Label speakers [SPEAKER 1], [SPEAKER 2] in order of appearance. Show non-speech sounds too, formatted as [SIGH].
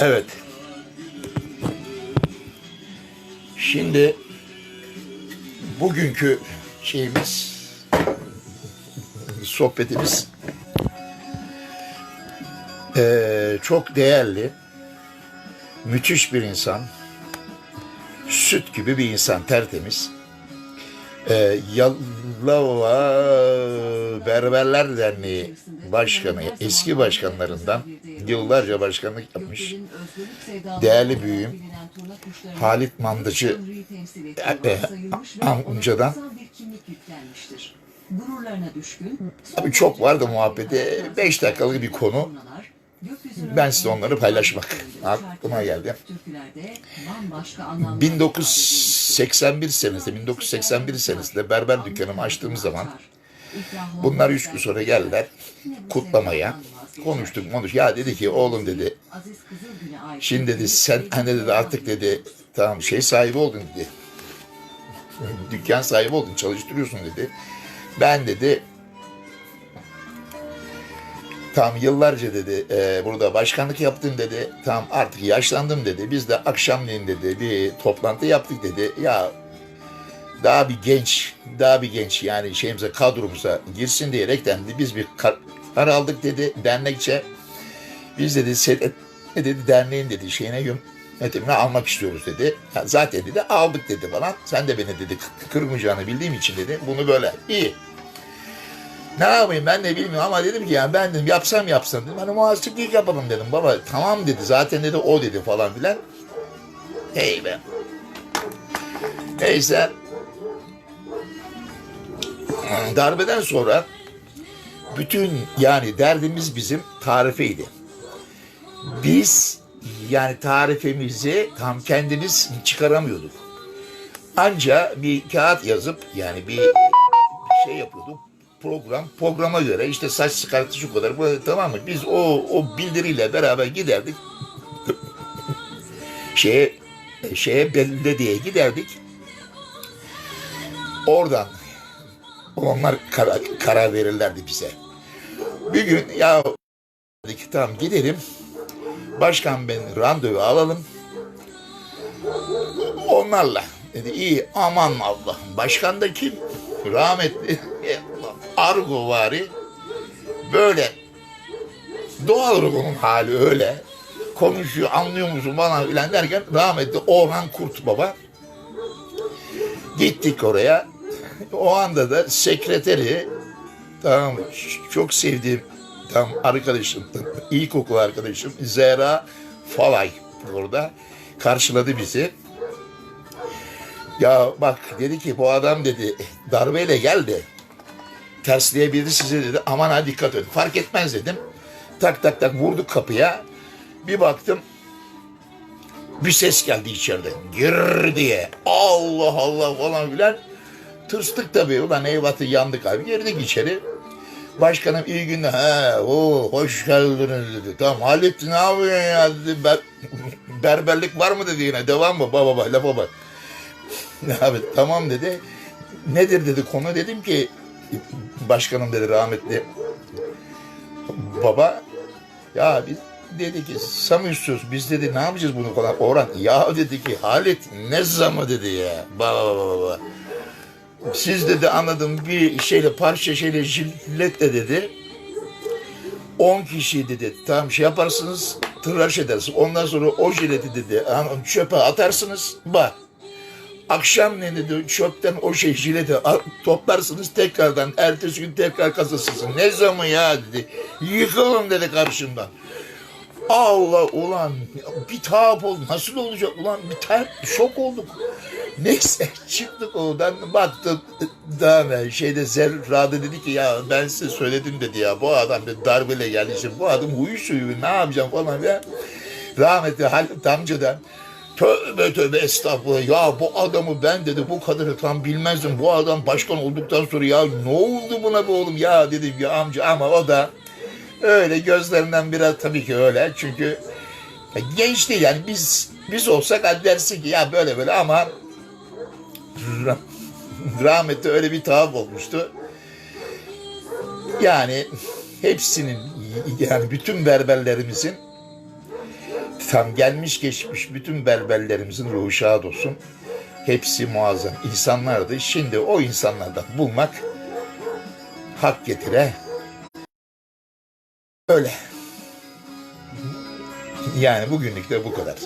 [SPEAKER 1] Evet. Şimdi bugünkü şeyimiz sohbetimiz eee, çok değerli, müthiş bir insan, süt gibi bir insan, tertemiz. Eee Yalova Berberler Derneği Başkanı, eski başkanlarından yıllarca başkanlık yapmış. Değerli büyüğüm, Halit Mandıcı e, amcadan
[SPEAKER 2] Gururlarına düşkün.
[SPEAKER 1] Tabii çok vardı muhabbeti. Beş dakikalık bir konu. Ben size onları paylaşmak [LAUGHS] aklıma geldi.
[SPEAKER 2] Türkülerde bambaşka anlamlar
[SPEAKER 1] 1981 senesinde, 1981 senesinde berber dükkanımı açtığım zaman bunlar üç gün sonra geldiler kutlamaya. Konuştuk, konuş. Ya dedi ki oğlum dedi, şimdi dedi sen hani dedi artık dedi tamam şey sahibi oldun dedi. [LAUGHS] Dükkan sahibi oldun, çalıştırıyorsun dedi. Ben dedi Tam yıllarca dedi e, burada başkanlık yaptım dedi. Tam artık yaşlandım dedi. Biz de akşamleyin dedi bir toplantı yaptık dedi. Ya daha bir genç, daha bir genç yani şeyimize kadromuza girsin diyerekten biz bir kar- karar aldık dedi dernekçe. Biz dedi ne dedi derneğin dedi şeyine yönetimine almak istiyoruz dedi. Ya zaten dedi aldık dedi bana. Sen de beni dedi kı- kırmayacağını bildiğim için dedi. Bunu böyle iyi. Ne yapayım ben de bilmiyorum ama dedim ki yani ben dedim yapsam yapsam dedim. Hani muhasiplik yapalım dedim. Baba tamam dedi zaten dedi o dedi falan filan. Hey be. Neyse. Darbeden sonra bütün yani derdimiz bizim tarifeydi. Biz yani tarifemizi tam kendimiz çıkaramıyorduk. Anca bir kağıt yazıp yani bir şey yapıyorduk. Program, programa göre işte saç sıkartı şu kadar tamam mı? Biz o o bildiriyle beraber giderdik. [LAUGHS] şeye şeye belediyeye giderdik. Oradan onlar karar, karar verirlerdi bize. Bir gün ya dedik tamam gidelim. Başkan ben randevu alalım. Onlarla. Dedi iyi aman Allah'ım. Başkan da kim? Rahmetli [LAUGHS] Argo vari. Böyle doğal onun hali öyle. Konuşuyor anlıyor musun bana filan derken rahmetli Orhan Kurt Baba. Gittik oraya. O anda da sekreteri tamam çok sevdiğim tam arkadaşım, ilkokul arkadaşım Zehra Falay orada karşıladı bizi. Ya bak dedi ki bu adam dedi darbeyle geldi. Tersleyebilir sizi dedi. Aman ha dikkat edin. Fark etmez dedim. Tak tak tak vurduk kapıya. Bir baktım bir ses geldi içeride. Gir diye. Allah Allah falan filan. Tırstık tabii. Ulan eyvatı yandık abi. Girdik içeri. Başkanım iyi günler. He, o hoş geldiniz dedi. Tamam hallettin ne yapıyorsun ya dedi. Ber, [LAUGHS] berberlik var mı dedi yine. Devam mı? Baba baba lafa bak. [LAUGHS] Abi tamam dedi. Nedir dedi konu dedim ki başkanım dedi rahmetli baba ya biz dedi ki sam istiyoruz biz dedi ne yapacağız bunu falan Orhan ya dedi ki Halit ne zamı dedi ya baba baba baba siz dedi anladım bir şeyle parça şeyle jilletle dedi 10 kişi dedi tam şey yaparsınız tıraş edersiniz ondan sonra o jileti dedi çöpe atarsınız bak Akşam ne dedi çöpten o şey jileti toplarsınız tekrardan ertesi gün tekrar kasasısın. Ne zaman ya dedi. Yıkılın dedi karşımdan. Allah ulan bir tahap oldu. Nasıl olacak ulan bir tahap şok olduk. Neyse çıktık oradan baktık daha ben şeyde Zerra'da dedi ki ya ben size söyledim dedi ya bu adam bir darbeyle geldi işte bu adam huyu suyu ne yapacağım falan ya. Rahmetli Halit amcadan Tövbe tövbe estağfurullah. Ya bu adamı ben dedi bu kadarı tam bilmezdim. Bu adam başkan olduktan sonra ya ne oldu buna be oğlum ya dedim ya amca ama o da öyle gözlerinden biraz tabii ki öyle. Çünkü genç değil yani biz biz olsak dersin ki ya böyle böyle ama rahmetli öyle bir tavır olmuştu. Yani hepsinin yani bütün berberlerimizin tam gelmiş geçmiş bütün berberlerimizin ruhu şad olsun. Hepsi muazzam insanlardı. Şimdi o insanlardan bulmak hak getire. Öyle. Yani bugünlük de bu kadar.